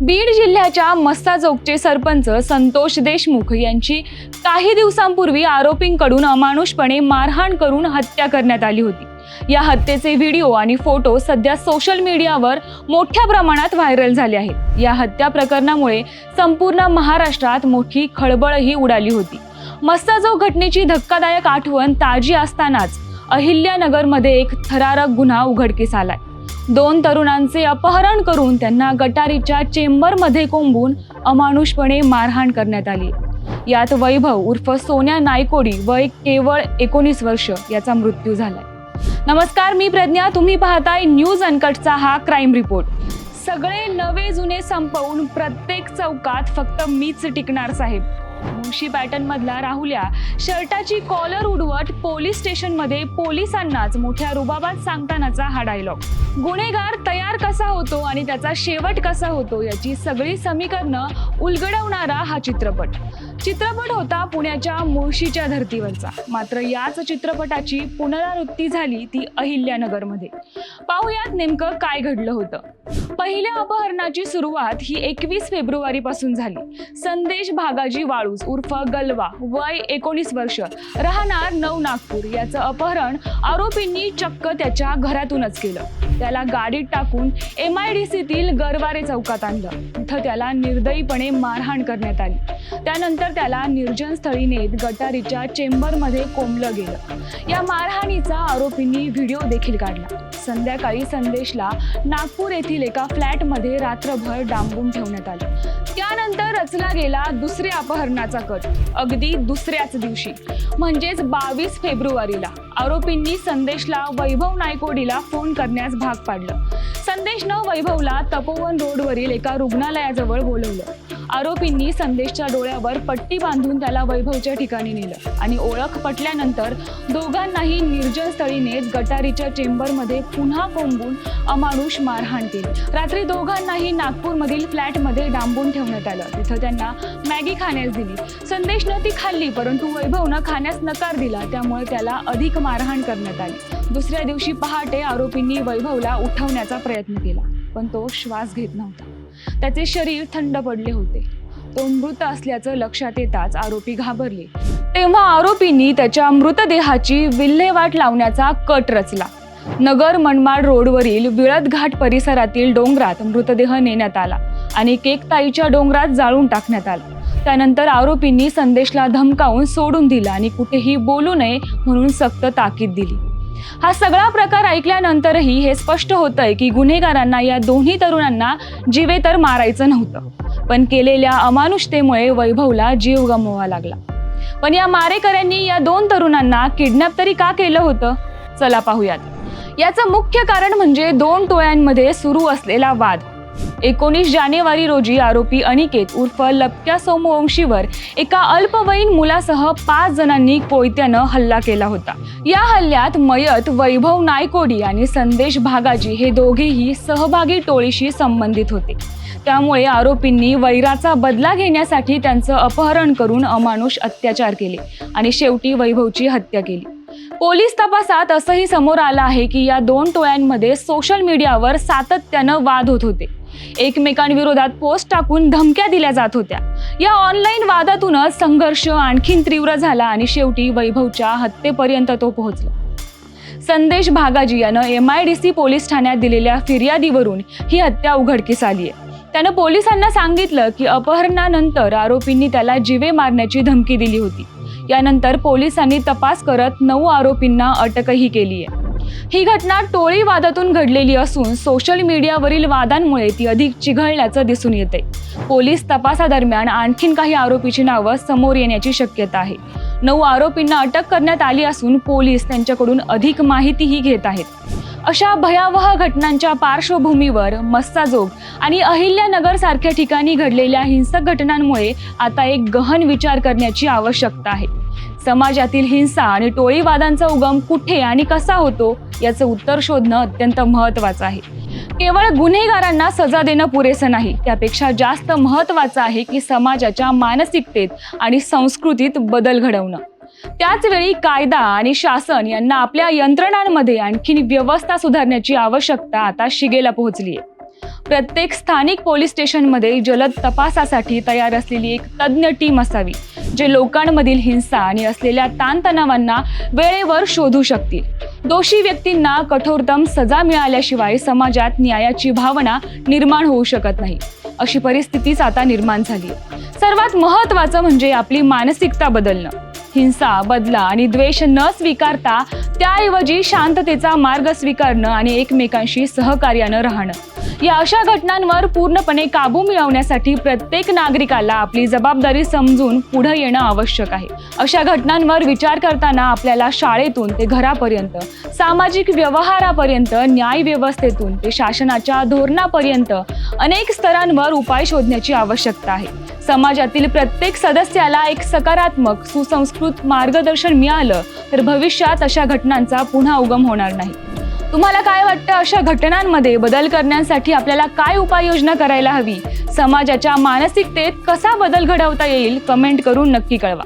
बीड जिल्ह्याच्या मस्साजोगचे सरपंच संतोष देशमुख यांची काही दिवसांपूर्वी आरोपींकडून अमानुषपणे मारहाण करून हत्या करण्यात आली होती. या हत्येचे व्हिडिओ आणि फोटो सध्या सोशल मीडियावर मोठ्या प्रमाणात व्हायरल झाले आहेत. या हत्या प्रकरणामुळे संपूर्ण महाराष्ट्रात मोठी खळबळही उडाली होती. मस्ताजोग घटनेची धक्कादायक आठवण ताजी असतानाच अहिल्यानगरमध्ये एक थरारक गुन्हा उघडकीस आलाय. दोन तरुणांचे अपहरण करून त्यांना गटारीच्या चेंबरमध्ये कोंबून अमानुषपणे मारहाण करण्यात आली. यात वैभव उर्फ सोन्या नायकोडी वय केवळ एकोणीस वर्ष याचा मृत्यू झालाय. नमस्कार मी प्रज्ञा. तुम्ही पाहताय न्यूज अनकटचा हा क्राईम रिपोर्ट. सगळे नवे जुने संपवून प्रत्येक चौकात फक्त मीच टिकणार साहेब. मुळशी पॅटर्न मधला राहुल्या. शर्टाची कॉलर उडवत पोलीस स्टेशनमध्ये पोलिसांनाच मोठ्या रुबाबात सांगतानाचा हा डायलॉग गुन्हेगार तयार कसा होतो आणि त्याचा शेवट कसा होतो याची सगळी समीकरणं उलगडवणारा हा चित्रपट. चित्रपट होता पुण्याच्या मुळशीच्या धर्तीवरचा. मात्र याच चित्रपटाची पुनरावृत्ती झाली ती अहिल्यानगरमध्ये. पाहुयात नेमकं काय घडलं होतं. पहिल्या अपहरणाची सुरुवात ही एकवीस फेब्रुवारी पासून झाली. संदेश भागाजी वाळूज उर्फ गलवा वय एकोणीस वर्ष. राहणार नऊ नागपूर. याचं अपहरण आरोपींनी चक्क त्याच्या घरातूनच केलं. त्याला गाडीत टाकून एम आय डी सीतील गरवारे चौकात आणलं. तिथं त्याला निर्दयीपणे मारहाण करण्यात आली. त्यानंतर त्याला निर्जन स्थळी नेत गटारीच्या चेंबरमध्ये कोंबलं गेलं. या मारहाणीचा आरोपींनी व्हिडिओ देखील काढला. संध्याकाळी संदेशला नागपूर येथील एका फ्लॅटमध्ये रात्रभर डांबून ठेवण्यात आलं. त्यानंतर रचला गेला दुसऱ्या अपहरणाचा कट. अगदी दुसऱ्याच दिवशी म्हणजेच बावीस फेब्रुवारीला आरोपींनी संदेशला वैभव नायकोडीला फोन करण्यास भाग पाडलं. संदेशनं वैभवला तपोवन रोडवरील एका रुग्णालयाजवळ बोलवलं. आरोपींनी संदेशच्या डोळ्यावर पट्टी बांधून त्याला वैभवच्या ठिकाणी नेलं आणि ओळख पटल्यानंतर दोघांनाही निर्जन स्थळी नेत गटारीच्या चेंबरमध्ये पुन्हा कोंबून अमानुष मारहाण केली. रात्री दोघांनाही नागपूरमधील फ्लॅटमध्ये डांबून ठेवण्यात आलं. तिथं त्यांना मॅगी खाण्यास दिली. संदेशनं ती खाल्ली परंतु वैभवनं खाण्यास नकार दिला. त्यामुळे त्याला अधिक मारहाण करण्यात आली. दुसऱ्या दिवशी पहाटे आरोपींनी वैभवला उठवण्याचा प्रयत्न केला पण तो श्वास घेत नव्हता. त्याचे शरीर थंड पडले होते. तो मृत असल्याचं लक्षात येताच आरोपी घाबरले. तेव्हा आरोपींनी त्याच्या मृतदेहाची विल्हेवाट लावण्याचा कट रचला. नगर मनमाड रोडवरील विळद घाट परिसरातील डोंगरात मृतदेह नेण्यात आला आणि केकताईच्या डोंगरात जाळून टाकण्यात आला. त्यानंतर आरोपींनी संदेशला धमकावून सोडून दिला आणि कुठेही बोलू नये म्हणून सक्त ताकीद दिली. हा सगळा प्रकार ऐकल्यानंतरही हे स्पष्ट होतंय की गुन्हेगारांना या दोन्ही तरुणांना जीवे तर मारायचं नव्हतं. पण केलेल्या अमानुषतेमुळे वैभवला जीव गमवावा लागला. पण या मारेकऱ्यांनी या दोन तरुणांना किडनॅप तरी का केलं होतं? चला पाहूयात. याचं मुख्य कारण म्हणजे दोन टोळ्यांमध्ये सुरू असलेला वाद. एकोणीस जानेवारी रोजी आरोपी अनिकेत उर्फ लपक्या सोमवंशीवर एका अल्पवयीन मुलासह पाच जणांनी कोयत्यानं हल्ला केला होता. या हल्ल्यात मयत वैभव नायकोडी आणि संदेश भागाजी हे दोघेही सहभागी टोळीशी संबंधित होते. त्यामुळे आरोपींनी वैराचा बदला घेण्यासाठी त्यांचं अपहरण करून अमानुष अत्याचार केले आणि शेवटी वैभवची हत्या केली. पोलीस तपासात असंही समोर आलं आहे की या दोन टोळ्यांमध्ये सोशल मीडियावर सातत्यानं वाद होत होते. एकमेकांविरोधात पोस्ट टाकून धमक्या दिल्या जात होत्या. या ऑनलाईन वादातूनच संघर्ष आणखीन तीव्र झाला आणि शेवटी वैभवच्या हत्येपर्यंत तो पोहोचला. संदेश भागाजी यानं M I D C police ठाण्यात दिलेल्या फिर्यादीवरून ही हत्या उघडकीस आली आहे. त्यानं पोलिसांना सांगितलं की अपहरणानंतर आरोपींनी त्याला जिवे मारण्याची धमकी दिली होती. यानंतर पोलिसांनी तपास करत नऊ आरोपींना अटकही केली आहे. ही घटना टोळी वादातून घडलेली असून सोशल मीडियावरील वादांमुळे ती अधिक चिघळल्याचं दिसून येते. पोलीस तपासादरम्यान आणखीन काही आरोपीची नावं समोर येण्याची शक्यता आहे. नऊ आरोपींना अटक करण्यात आली असून पोलीस त्यांच्याकडून अधिक माहितीही घेत आहेत. अशा भयावह घटनांच्या पार्श्वभूमीवर मस्साजोग आणि अहिल्यानगर सारख्या ठिकाणी घडलेल्या हिंसक घटनांमुळे आता एक गहन विचार करण्याची आवश्यकता आहे. समाजातील हिंसा आणि टोळीवादांचा उगम कुठे आणि कसा होतो याचं उत्तर शोधणं अत्यंत महत्त्वाचं आहे. केवळ गुन्हेगारांना सजा देणं पुरेसं नाही त्यापेक्षा जास्त महत्त्वाचं आहे की समाजाच्या मानसिकतेत आणि संस्कृतीत बदल घडवणं. त्याच वेळी कायदा आणि शासन यांना आपल्या यंत्रणांमध्ये आणखीन व्यवस्था सुधारण्याची आवश्यकता आता शिगेला पोहोचली आहे प्रत्येक स्थानिक पोलीस स्टेशनमध्ये जलद तपासासाठी तयार असलेली एक तज्ज्ञ टीम असावी जे लोकांमधील हिंसा आणि असलेल्या ताणतणावांना वेळेवर शोधू शकतील. दोषी व्यक्तींना कठोरतम सजा मिळाल्याशिवाय समाजात न्यायाची भावना निर्माण होऊ शकत नाही. अशी परिस्थितीच आता निर्माण झाली. सर्वात महत्त्वाचं म्हणजे आपली मानसिकता बदलणं. हिंसा बदला आणि द्वेष न स्वीकारता त्याऐवजी शांततेचा मार्ग स्वीकारणं आणि एकमेकांशी सहकार्यानं राहणं. या अशा घटनांवर पूर्णपणे काबू मिळवण्यासाठी प्रत्येक नागरिकाला आपली जबाबदारी समजून पुढे येणं आवश्यक आहे. अशा घटनांवर विचार करताना आपल्याला शाळेतून ते घरापर्यंत सामाजिक व्यवहारापर्यंत न्याय व्यवस्थेतून ते शासनाच्या धोरणापर्यंत अनेक स्तरांवर उपाय शोधण्याची आवश्यकता आहे. समाजातील प्रत्येक सदस्याला एक सकारात्मक सुसंस्कृत मार्गदर्शन मिळालं तर भविष्यात अशा घटनांचा पुन्हा उगम होणार नाही. तुम्हाला काय वाटतं अशा घटनांमध्ये बदल करण्यासाठी आपल्याला काय उपाययोजना करायला हवी? समाजाच्या मानसिकतेत कसा बदल घडवता येईल? कमेंट करून नक्की कळवा.